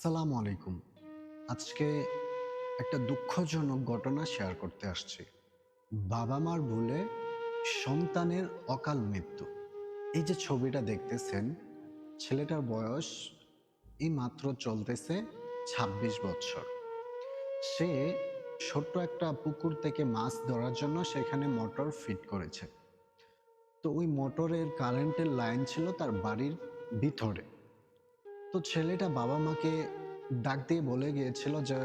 আসসালামু আলাইকুম। আজকে একটা দুঃখজনক ঘটনা শেয়ার করতে আসছি। বাবা মার ভুলে সন্তানের অকাল মৃত্যু। এই যে ছবিটা দেখতেছেন, ছেলেটার বয়স এই মাত্র চলতেছে ২৬ বছর। সে ছোট্ট একটা পুকুর থেকে মাছ ধরার জন্য সেখানে মোটর ফিট করেছে। তো ওই মোটরের কারেন্টের লাইন ছিল তার বাড়ির ভিতরে। তো ছেলেটা বাবা মাকে ডাক দিয়ে বলে গিয়েছিল যে,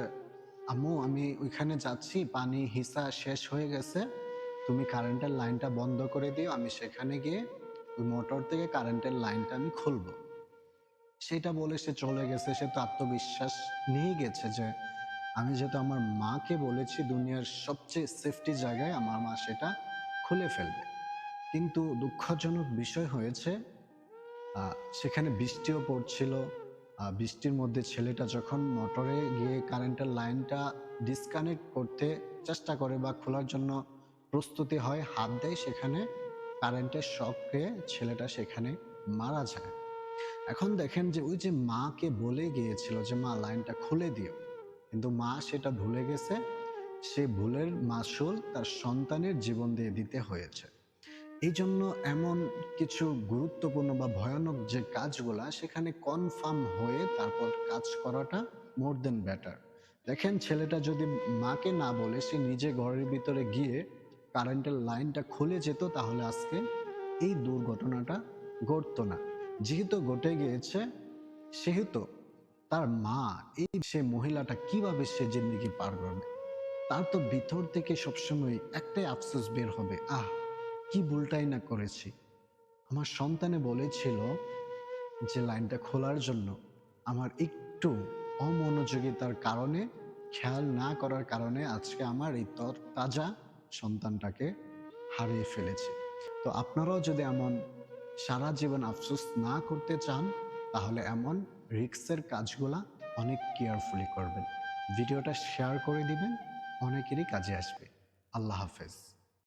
আম্মু, আমি ওইখানে যাচ্ছি, পানি হিসা শেষ হয়ে গেছে। তুমি কারেন্টের লাইনটা বন্ধ করে দিও, আমি সেখানে গিয়ে ওই মোটর থেকে কারেন্টের লাইনটা আমি খুলবো। সেটা বলে সে চলে গেছে। সে তো আত্মবিশ্বাস নিয়ে গেছে যে, আমি যেহেতু আমার মাকে বলেছি, দুনিয়ার সবচেয়ে সেফটি জায়গায় আমার মা সেটা খুলে ফেলবে। কিন্তু দুঃখজনক বিষয় হয়েছে সেখানে বৃষ্টিও পড়ছিল। বৃষ্টির মধ্যে ছেলেটা যখন মোটরে গিয়ে কারেন্টের লাইনটা ডিসকানেক্ট করতে চেষ্টা করে বা খোলার জন্য প্রস্তুতি হয়, হাত দেয়, সেখানে কারেন্টের শখে ছেলেটা সেখানে মারা যায়। এখন দেখেন যে ওই যে মাকে বলে গিয়েছিল যে, মা, লাইনটা খুলে দিও। কিন্তু মা সেটা ভুলে গেছে। সে ভুলের মাসুল তার সন্তানের জীবন দিয়ে দিতে হয়েছে। এই জন্য এমন কিছু গুরুত্বপূর্ণ বা ভয়ানক যে কাজগুলা, সেখানে কনফার্ম হয়ে তারপর কাজ করাটা মোর দেন বেটার দেখেন, ছেলেটা যদি মাকে না বলে সে নিজে ঘরের ভিতরে গিয়ে কারেন্টের লাইনটা খুলে যেত, তাহলে আজকে এই দুর্ঘটনাটা ঘটতো না। যেহেতু ঘটে গিয়েছে, সেহেতু তার মা এই সে মহিলাটা কীভাবে সে জিন্দগি পার করবে? তার তো ভিতর থেকে সবসময় একটাই আফসোস বের হবে, আহ! কি ভুলটাই না করেছি? আমার সন্তানে বলেছিল যে লাইনটা খোলার জন্য আমার একটু অমনোযোগিতার কারণে, খেয়াল না করার কারণে আজকে আমার এই তাজা সন্তানটাকে হারিয়ে ফেলেছি। তো আপনারাও যদি এমন সারা জীবন আফসোস না করতে চান, তাহলে এমন রিক্সের কাজগুলা অনেক কেয়ারফুলি করবেন। ভিডিওটা শেয়ার করে দিবেন, অনেকেরই কাজে আসবে। আল্লাহ হাফেজ।